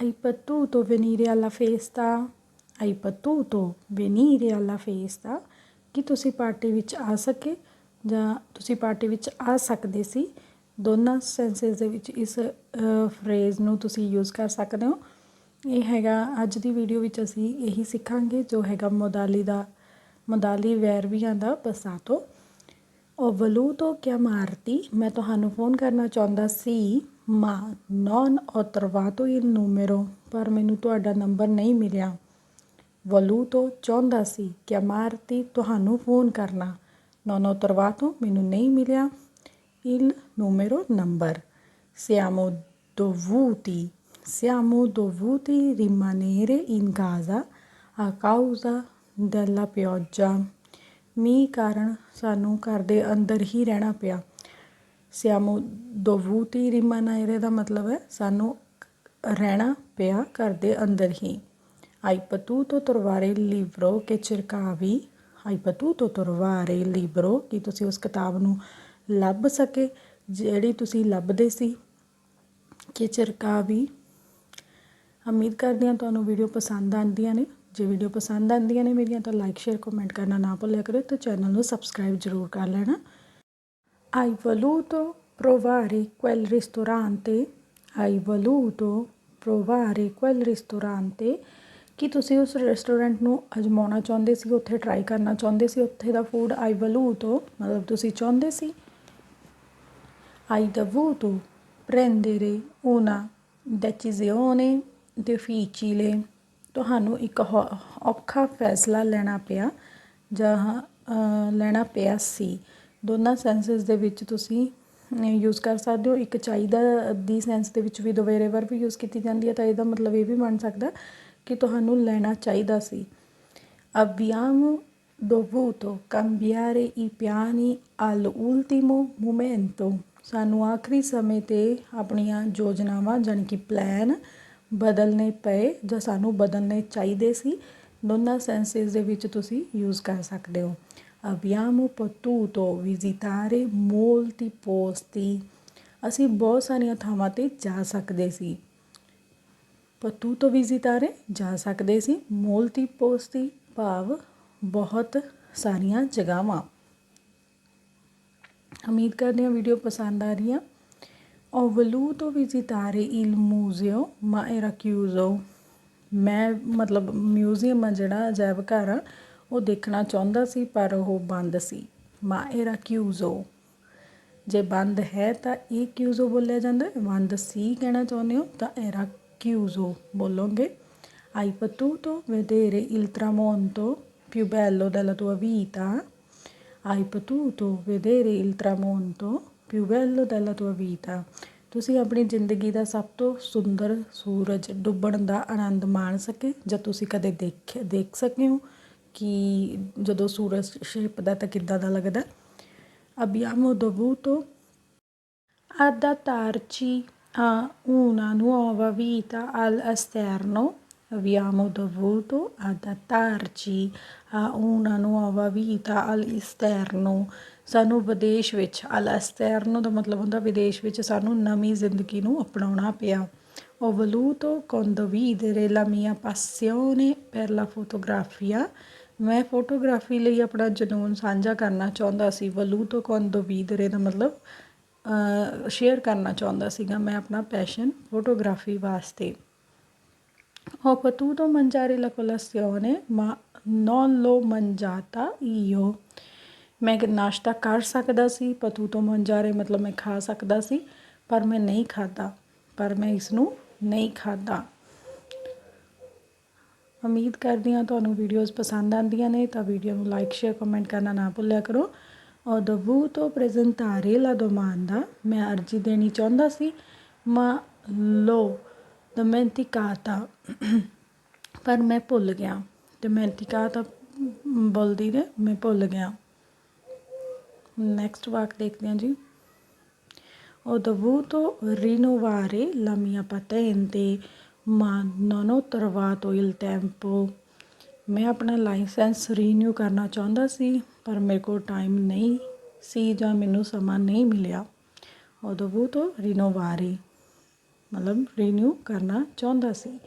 Hai potuto venire alla festa? Hai potuto venire alla festa? ਕਿ ਤੁਸੀਂ party ਵਿੱਚ ਆ ਸਕੇ ਜਾਂ ਤੁਸੀਂ ਪਾਰਟੀ ਵਿੱਚ ਆ ਸਕਦੇ ਸੀ ਦੋਨਾਂ ਸੈਂਸਸ ਦੇ ਵਿੱਚ ਇਸ ਫਰੇਜ਼ ਨੂੰ ਤੁਸੀਂ ਯੂਜ਼ ਕਰ ਸਕਦੇ ਹੋ ਇਹ ਹੈਗਾ ਅੱਜ ਦੀ ਵੀਡੀਓ ਵਿੱਚ ਅਸੀਂ ਇਹੀ ਸਿੱਖਾਂਗੇ ਜੋ ਹੈਗਾ ਮੋਦਾਲੀ ਦਾ ਮੋਦਾਲੀ ਵੈਰਵੀਆਂ ਦਾ ਪਸਾਤੋ ਵਲੂਤ ਹੋ ਕਿਆ ਮਾਰਤੀ ਮੈਂ ਤੁਹਾਨੂੰ ਫੋਨ ਕਰਨਾ ਚਾਹੁੰਦਾ ਸੀ ਮਾ ਨੌਨ ਔਤਰਵਾਤੋ ਇਹ ਨੂਮੇਰੋ ਪਰ ਮੈਨੂੰ ਤੁਹਾਡਾ ਨੰਬਰ ਨਹੀਂ ਮਿਲਿਆ ਵਲੂਤੋ ਚਾਹੁੰਦਾ ਸੀ ਕਿਆ ਮਾਰਤੀ ਤੁਹਾਨੂੰ ਫੋਨ ਕਰਨਾ ਨੌਨ ਔਤਰਵਾਤੋ ਮੈਨੂੰ ਨਹੀਂ ਮਿਲਿਆ il numero number. Siamo dovuti, siamo dovuti rimanere in casa a causa della pioggia. ਮੀਂਹ ਕਾਰਨ ਸਾਨੂੰ ਘਰ ਦੇ ਅੰਦਰ ਹੀ ਰਹਿਣਾ ਪਿਆ। ਸਿਆਮੋ ਦੋਵੂਤੀ ਰਿਮਾਨਾਇਰੇ ਦਾ ਮਤਲਬ ਹੈ, ਸਾਨੂੰ ਰਹਿਣਾ ਪਿਆ ਘਰ ਦੇ ਅੰਦਰ ਹੀ। hai potuto trovare il libro che cercavi hai potuto trovare ਕਿ ਤੁਸੀਂ ਉਸ ਕਿਤਾਬ ਨੂੰ ਲੱਭ ਸਕੇ, ਜਿਹੜੀ ਤੁਸੀਂ ਲੱਭਦੇ ਸੀ? ਕਿ ਚਿਰਕਾਵੀ। ਉਮੀਦ ਕਰਦੀ ਹਾਂ ਤੁਹਾਨੂੰ ਵੀਡੀਓ ਪਸੰਦ ਆਉਂਦੀਆਂ ਨੇ। ਜੇ ਵੀਡੀਓ ਪਸੰਦ ਆਉਂਦੀਆਂ ਨੇ ਮੇਰੀਆਂ ਤਾਂ ਲਾਈਕ ਸ਼ੇਅਰ ਕਮੈਂਟ ਕਰਨਾ ਨਾ ਭੁੱਲਿਆ ਕਰੋ ਤੇ ਚੈਨਲ ਨੂੰ ਸਬਸਕ੍ਰਾਈਬ ਜ਼ਰੂਰ ਕਰ ਲੈਣਾ Hai voluto provare quel ristorante? Hai voluto provare quel ristorante? ਕੀ ਤੁਸੀਂ ਉਸ ਰੈਸਟੋਰੈਂਟ ਨੂੰ ਅਜਮਾਉਣਾ ਚਾਹੁੰਦੇ ਸੀ ਉੱਥੇ ਟਰਾਈ ਕਰਨਾ ਚਾਹੁੰਦੇ ਸੀ ਉੱਥੇ ਦਾ ਫੂਡ ਆਈ ਵਲੂਟੋ ਮਤਲਬ ਤੁਸੀਂ ਚਾਹੁੰਦੇ ਸੀ ਆਈ dovuto prendere una decisione difficile ਤੁਹਾਨੂੰ ਇੱਕ ਹੋ- ਔਖਾ ਫੈਸਲਾ ਲੈਣਾ ਪਿਆ ਜਾਂ ਅ, ਲੈਣਾ ਪਿਆ ਸੀ। ਦੋਨਾਂ ਸੈਂਸਸ ਦੇ ਵਿੱਚ ਤੁਸੀਂ ਯੂਜ਼ ਕਰ ਸਕਦੇ ਹੋ। ਇੱਕ ਚਾਹੀਦਾ ਦੀ ਸੈਂਸ ਦੇ ਵਿੱਚ ਵੀ ਦੁਵੇਰੇ ਵਰ ਵੀ ਯੂਜ਼ ਕੀਤੀ ਜਾਂਦੀ ਹੈ ਤਾਂ ਇਹਦਾ ਮਤਲਬ ਇਹ ਵੀ ਬਣ ਸਕਦਾ ਕਿ ਤੁਹਾਨੂੰ ਲੈਣਾ ਚਾਹੀਦਾ ਸੀ। abbiamo dovuto cambiare i piani all'ultimo momento ਸਾਨੂੰ ਆਖਰੀ ਸਮੇਂ ਤੇ ਆਪਣੀਆਂ ਯੋਜਨਾਵਾਂ ਜਾਣੀ ਕਿ ਪਲਾਨ ਬਦਲਨੇ ਪਏ ਜਾਂ ਸਾਨੂੰ ਬਦਲਨੇ ਚਾਹੀਦੇ ਸੀ, ਦੋਨਾਂ ਸੈਂਸਸ ਦੇ ਵਿੱਚ ਤੁਸੀਂ ਯੂਜ਼ ਕਰ ਸਕਦੇ ਹੋ। abbiamo potuto visitare molti posti ਅਸੀਂ ਬਹੁਤ ਸਾਰੀਆਂ ਥਾਵਾਂ ਤੇ ਜਾ ਸਕਦੇ ਸੀ। potuto visitare ਜਾ ਸਕਦੇ ਸੀ molti posti ਭਾਵ ਬਹੁਤ ਸਾਰੀਆਂ ਜਗ੍ਹਾਵਾਂ ਉਮੀਦ ਕਰਦੇ ਹਾਂ ਵੀਡੀਓ ਪਸੰਦ ਆ ਰਹੀ ਆ ho voluto visitare il museo ma era chiuso ਮੈਂ ਮਤਲਬ ਮਿਊਜ਼ੀਅਮ ਆ ਜਿਹੜਾ ਅਜਾਇਬ ਘਰ ਆ ਉਹ ਦੇਖਣਾ ਚਾਹੁੰਦਾ ਸੀ ਪਰ ਉਹ ਬੰਦ ਸੀ ma era chiuso ਜੇ ਬੰਦ ਹੈ ਤਾਂ ਇਹ chiuso ਬੋਲਿਆ ਜਾਂਦਾ ਹੈ ਬੰਦ ਸੀ ਕਹਿਣਾ ਚਾਹੁੰਦੇ ਹੋ ਤਾਂ era chiuso ਬੋਲੋਗੇ hai potuto vedere il tramonto più bello della tua vita hai potuto vedere il tramonto più bello della tua vita ਤੁਸੀਂ ਆਪਣੀ ਜ਼ਿੰਦਗੀ ਦਾ ਸਭ ਤੋਂ ਸੁੰਦਰ ਸੂਰਜ ਡੁੱਬਣ ਦਾ ਆਨੰਦ ਮਾਣ ਸਕੇ ਜਾਂ ਤੁਸੀਂ ਕਦੇ ਦੇਖ ਦੇਖ ਸਕੇ ਹੋ ਕਿ ਜਦੋਂ ਸੂਰਜ ਛਿਪਦਾ ਤਾਂ ਕਿੱਦਾਂ ਦਾ ਲੱਗਦਾ abbiamo dovuto adattarci a una nuova vita all'esterno abbiamo dovuto adattarci a una nuova vita all'esterno ਸਾਨੂੰ ਵਿਦੇਸ਼ ਵਿੱਚ ਅਲਸਤੈਰਨੋ ਦਾ ਮਤਲਬ ਹੁੰਦਾ ਵਿਦੇਸ਼ ਵਿੱਚ ਸਾਨੂੰ ਨਵੀਂ ਜ਼ਿੰਦਗੀ ਨੂੰ ਅਪਣਾਉਣਾ ਪਿਆ ho voluto condividere la mia passione per la fotografia ਮੈਂ ਫੋਟੋਗ੍ਰਾਫੀ ਲਈ ਆਪਣਾ ਜਨੂਨ ਸਾਂਝਾ ਕਰਨਾ ਚਾਹੁੰਦਾ ਸੀ ਵਲੂਤੋ ਕੰਦੋਵੀਦਰੇ ਦਾ ਮਤਲਬ ਸ਼ੇਅਰ ਕਰਨਾ ਚਾਹੁੰਦਾ ਸੀਗਾ ਮੈਂ ਆਪਣਾ ਪੈਸ਼ਨ ਫੋਟੋਗ੍ਰਾਫੀ ਵਾਸਤੇ ਹੋ ਪਤੂਤੋ ਮੰਜਾਰੇ ਲਾ ਕੋਲਾਸਿਓਨੇ ਮਾ ਨੋਨ ਲੋ ਮੰਜਾਤਾ ਈਓ ਮੈਂ ਨਾਸ਼ਤਾ ਕਰ ਸਕਦਾ ਸੀ ਪਤੂ ਤੋਂ ਮੰਜਾਰੇ ਮਤਲਬ ਮੈਂ ਖਾ ਸਕਦਾ ਸੀ, ਪਰ ਮੈਂ ਨਹੀਂ ਖਾਦਾ ਪਰ ਮੈਂ ਇਸ ਨੂੰ ਨਹੀਂ ਖਾਦਾ ਉਮੀਦ ਕਰਦੀ ਹਾਂ ਤੁਹਾਨੂੰ ਵੀਡੀਓਜ਼ ਪਸੰਦ ਆਉਂਦੀਆਂ ਨੇ, ਤਾਂ ਵੀਡੀਓ ਨੂੰ ਲਾਈਕ ਸ਼ੇਅਰ ਕਮੈਂਟ ਕਰਨਾ ਨਾ ਭੁੱਲਿਆ ਕਰੋ। ਔਰ ho dovuto presentare la ਦਾ ਮੈਂ ਅਰਜੀ ਦੇਣੀ ਚਾਹੁੰਦਾ ਸੀ। ma l'ho dimenticata ਪਰ ਮੈਂ ਭੁੱਲ ਗਿਆ dimenticata ਬੋਲਦੀ ਨੇ ਮੈਂ ਭੁੱਲ ਗਿਆ। ਨੈਕਸਟ ਵਾਕ ਦੇਖਦੇ ਹਾਂ ਜੀ ho dovuto rinnovare la mia patente ma non ho trovato il tempo ਮੈਂ ਆਪਣਾ ਲਾਇਸੈਂਸ ਰੀਨਿਊ ਕਰਨਾ ਚਾਹੁੰਦਾ ਸੀ ਪਰ ਮੇਰੇ ਕੋਲ ਟਾਈਮ ਨਹੀਂ ਸੀ ਜਾਂ ਮੈਨੂੰ ਸਮਾਂ ਨਹੀਂ ਮਿਲਿਆ ho dovuto rinnovare ਮਤਲਬ ਰੀਨਿਊ ਕਰਨਾ ਚਾਹੁੰਦਾ ਸੀ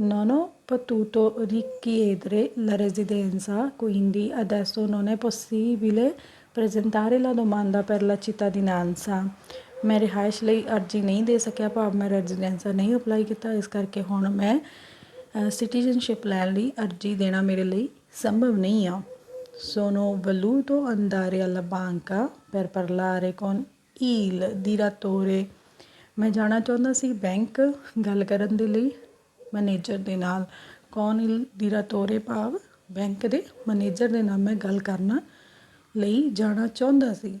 Non ho potuto richiedere la residenza, quindi adesso non è possibile presentare la domanda per la cittadinanza. ਮੈਂ ਰਿਹਾਇਸ਼ ਲਈ ਅਰਜ਼ੀ ਨਹੀਂ ਦੇ ਸਕਿਆ, ਭਾਵ ਮੈਂ ਰੈਜ਼ੀਡੈਂਸਾ ਨਹੀਂ ਅਪਲਾਈ ਕੀਤਾ। ਇਸ ਕਰਕੇ ਹੁਣ ਮੈਂ ਸਿਟੀਜ਼ਨਸ਼ਿਪ ਲੈਣ ਲਈ ਅਰਜ਼ੀ ਦੇਣਾ ਮੇਰੇ ਲਈ ਸੰਭਵ ਨਹੀਂ ਆ। sono voluto andare alla banca per parlare con il direttore ਮੈਂ ਜਾਣਾ ਚਾਹੁੰਦਾ ਸੀ ਬੈਂਕ ਗੱਲ ਕਰਨ ਦੇ ਲਈ। ਮੈਨੇਜਰ ਦੇ ਨਾਲ। ਕੌਣ ਇਲ direttore ਭਾਵ? ਬੈਂਕ ਦੇ ਮੈਨੇਜਰ ਦੇ ਨਾਲ ਮੈਂ ਗੱਲ ਕਰਨਾ ਲਈ ਜਾਣਾ ਚਾਹੁੰਦਾ ਸੀ।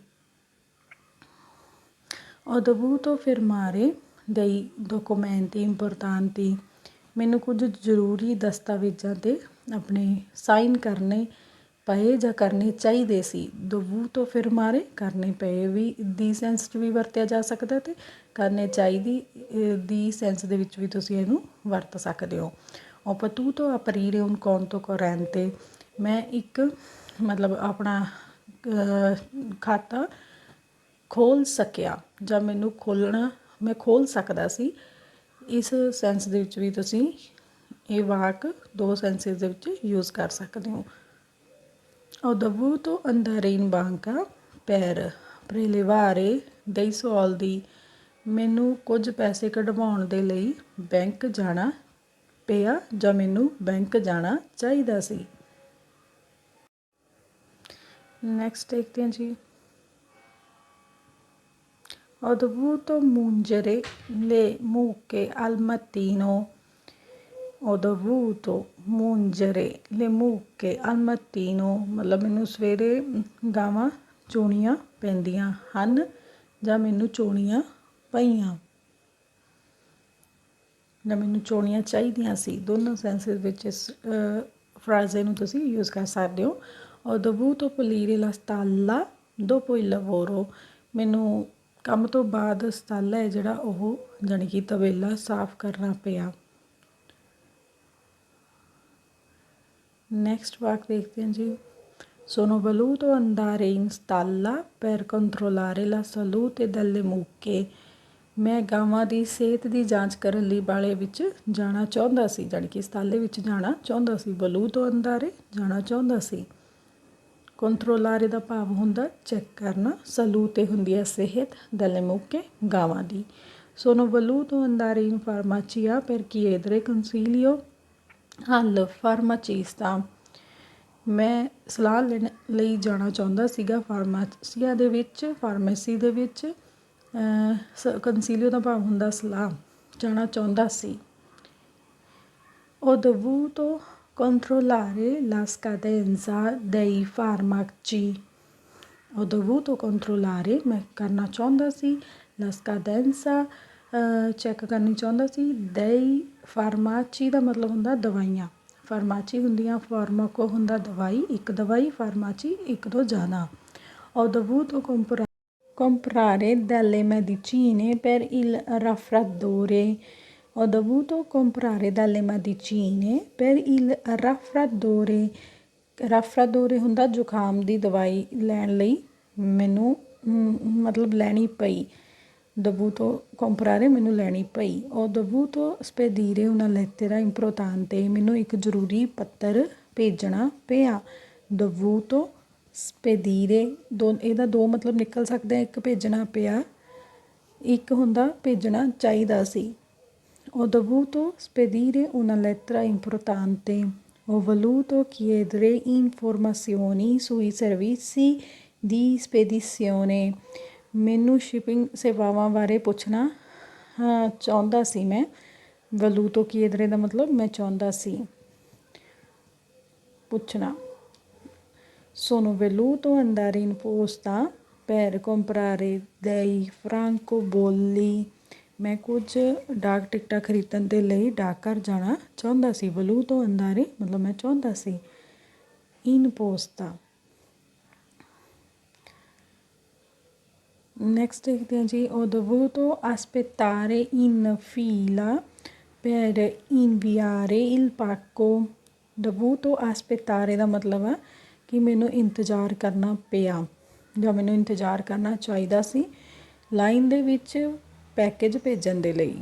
Ho dovuto firmare dei documenti importanti ਮੈਨੂੰ ਕੁਝ ਜ਼ਰੂਰੀ ਦਸਤਾਵੇਜ਼ਾਂ ਤੇ ਆਪਣੇ ਸਾਈਨ ਕਰਨੇ ਪਏ ਜਾਂ ਕਰਨੇ ਚਾਹੀਦੇ ਸੀ। dovuto firmare ਕਰਨੇ ਪਏ ਵੀ ਦੀ ਸੈਂਸ 'ਚ ਵੀ ਵਰਤਿਆ ਜਾ ਸਕਦਾ ਤੇ ਕਰਨੇ ਚਾਹੀਦੀ ਦੀ ਸੈਂਸ ਦੇ ਵਿੱਚ ਵੀ ਤੁਸੀਂ ਇਹਨੂੰ ਵਰਤ ਸਕਦੇ ਹੋ। ho potuto aprire un conto corrente ਮੈਂ ਇੱਕ ਮਤਲਬ ਆਪਣਾ ਖਾਤਾ ਖੋਲ੍ਹ ਸਕਿਆ ਜਾਂ ਮੈਨੂੰ ਖੋਲ੍ਹਣਾ ਮੈਂ ਖੋਲ੍ਹ ਸਕਦਾ ਸੀ। ਇਸ ਸੈਂਸ ਦੇ ਵਿੱਚ ਵੀ ਤੁਸੀਂ ਇਹ ਵਾਕ ਦੋ ਸੈਂਸਸ ਦੇ ਵਿੱਚ ਯੂਜ਼ ਕਰ ਸਕਦੇ ਹੋ। Ho dovuto andare in ਪੈਰ per prelevare dei soldi ਮੈਨੂੰ ਕੁਝ ਪੈਸੇ ਕਢਵਾਉਣ ਦੇ ਲਈ ਬੈਂਕ ਜਾਣਾ ਪਿਆ ਜਾਂ ਮੈਨੂੰ ਬੈਂਕ ਜਾਣਾ ਚਾਹੀਦਾ ਸੀ। ਨੈਕਸਟ ਦੇਖਦੇ ਹਾਂ ਜੀ। Ho dovuto mungere le mucche al mattino. Ho dovuto mungere le ਮਤਲਬ ਮੈਨੂੰ ਸਵੇਰੇ ਗਾਵਾਂ ਚੋਣੀਆਂ ਪੈਂਦੀਆਂ ਹਨ ਜਾਂ ਮੈਨੂੰ ਚੋਣੀਆਂ ਪਈਆਂ। ਜਾਂ ਮੈਨੂੰ ਚੋਣੀਆਂ ਚਾਹੀਦੀਆਂ ਸੀ। ਦੋਨੋਂ ਸੈਂਸਸ ਵਿੱਚ ਇਸ ਫਰਾਜ਼ੇ ਨੂੰ ਤੁਸੀਂ ਯੂਜ਼ ਕਰ ਸਕਦੇ ਹੋ। Ho dovuto pulire la stalla dopo il lavoro ਮੈਨੂੰ ਕੰਮ ਤੋਂ ਬਾਅਦ ਸਟਾਲਾ ਹੈ ਜਿਹੜਾ ਉਹ ਜਾਣੀ ਕਿ ਤਬੇਲਾ ਸਾਫ਼ ਕਰਨਾ ਪਿਆ ਨੈਕਸਟ ਵਾਕ ਦੇਖਦੇ ਹਾਂ ਜੀ Sono voluto andare in stalla per controllare la salute delle mucche. ਮੈਂ ਗਾਵਾਂ ਦੀ ਸਿਹਤ ਦੀ ਜਾਂਚ ਕਰਨ ਲਈ ਬਾਲੇ ਵਿੱਚ ਜਾਣਾ ਚਾਹੁੰਦਾ ਸੀ ਜਾਣੀ ਕਿ ਸਤਾਲੇ ਵਿੱਚ ਜਾਣਾ ਚਾਹੁੰਦਾ ਸੀ ਬਲੂ ਤੋਂ ਅੰਦਾਰੇ ਜਾਣਾ ਚਾਹੁੰਦਾ ਸੀ ਕੰਟਰੋਲਾਰੇ ਦਾ ਭਾਵ ਹੁੰਦਾ ਚੈੱਕ ਕਰਨਾ ਸਲੂ 'ਤੇ ਹੁੰਦੀ ਹੈ ਸਿਹਤ, ਦਲੇ ਮੁੱਕੇ, ਗਾਵਾਂ ਦੀ। sono voluto andare in farmacia per chiedere consiglio al farmacista ਮੈਂ ਸਲਾਹ ਲੈਣ ਲਈ ਜਾਣਾ ਚਾਹੁੰਦਾ ਸੀਗਾ ਫਾਰਮਾਸੀਆ ਦੇ ਵਿੱਚ, ਫਾਰਮੇਸੀ ਦੇ ਵਿੱਚ ਕੰਸੀਲੀਓ ਦਾ ਭਾਵ ਹੁੰਦਾ ਸਲਾਹ। ਜਾਣਾ ਚਾਹੁੰਦਾ ਸੀ। Ho dovuto controllare la scadenza dei farmaci. Ho dovuto controllare ਮੈਂ ਕਰਨਾ ਚਾਹੁੰਦਾ ਸੀ la scadenza ਚੈੱਕ ਕਰਨੀ ਚਾਹੁੰਦਾ ਸੀ dei farmaci ਦਾ ਮਤਲਬ ਹੁੰਦਾ ਦਵਾਈਆਂ ਫਾਰਮਾਚੀ ਹੁੰਦੀਆਂ ਫਾਰਮਾਕੋ ਹੁੰਦਾ ਦਵਾਈ ਇੱਕ ਦਵਾਈ ਫਾਰਮਾਚੀ ਇੱਕ ਤੋਂ ਜ਼ਿਆਦਾ Ho dovuto comprare comprare delle medicine per il raffreddore. Ho dovuto comprare delle medicine per il raffreddore. raffreddore ਹੁੰਦਾ ਜ਼ੁਕਾਮ ਦੀ ਦਵਾਈ ਲੈਣ ਲਈ ਮੈਨੂੰ ਮ, ਮਤਲਬ ਲੈਣੀ ਪਈ dovuto comprare ਮੈਨੂੰ ਲੈਣੀ ਪਈ ho dovuto spedire una lettera importante ਮੈਨੂੰ ਇੱਕ ਜ਼ਰੂਰੀ ਪੱਤਰ ਭੇਜਣਾ ਪਿਆ dovuto spedire ਦੋ ਇਹਦਾ ਦੋ ਮਤਲਬ ਨਿਕਲ ਸਕਦਾ ਹੈ ਇੱਕ ਭੇਜਣਾ ਪਿਆ ਇੱਕ ਹੁੰਦਾ ਭੇਜਣਾ ਚਾਹੀਦਾ ਸੀ ho dovuto spedire una lettera importante ho voluto chiedere informazioni sui servizi di spedizione ਮੈਨੂੰ ਸ਼ਿਪਿੰਗ ਸੇਵਾਵਾਂ ਬਾਰੇ ਪੁੱਛਣਾ ਹਾਂ, ਚਾਹੁੰਦਾ ਸੀ ਮੈਂ ਵਲੂਤੋ ਕੀਦਰੇ ਦਾ ਮਤਲਬ ਮੈਂ ਚਾਹੁੰਦਾ ਸੀ ਪੁੱਛਣਾ Sono voluto andare in posta per comprare dei francobolli. ਮੈਂ ਕੁਝ ਡਾਕ ਟਿਕਟਾਂ ਖਰੀਦਣ ਦੇ ਲਈ ਡਾਕਘਰ ਜਾਣਾ ਚਾਹੁੰਦਾ ਸੀ ਵਲੂ ਤੋਂ ਅੰਦਾਰੇ ਮਤਲਬ ਮੈਂ ਚਾਹੁੰਦਾ ਸੀ ਇਨ ਪੋਸਤਾ ਨੈਕਸਟ ਦੇਖਦੇ ਹਾਂ ਜੀ ਉਹ ਦਵੂ ਤੋਂ ਅਸਪੇਤਾਰੇ ਇਨ ਫੀਲਾ per inviare il pacco dovuto aspettare ਦਾ ਮਤਲਬ ਹੈ ਕਿ ਮੈਨੂੰ ਇੰਤਜ਼ਾਰ ਕਰਨਾ ਪਿਆ ਜਾਂ ਮੈਨੂੰ ਇੰਤਜ਼ਾਰ ਕਰਨਾ ਚਾਹੀਦਾ ਸੀ ਲਾਈਨ ਦੇ ਵਿੱਚ ਪੈਕੇਜ ਭੇਜਣ ਦੇ ਲਈ।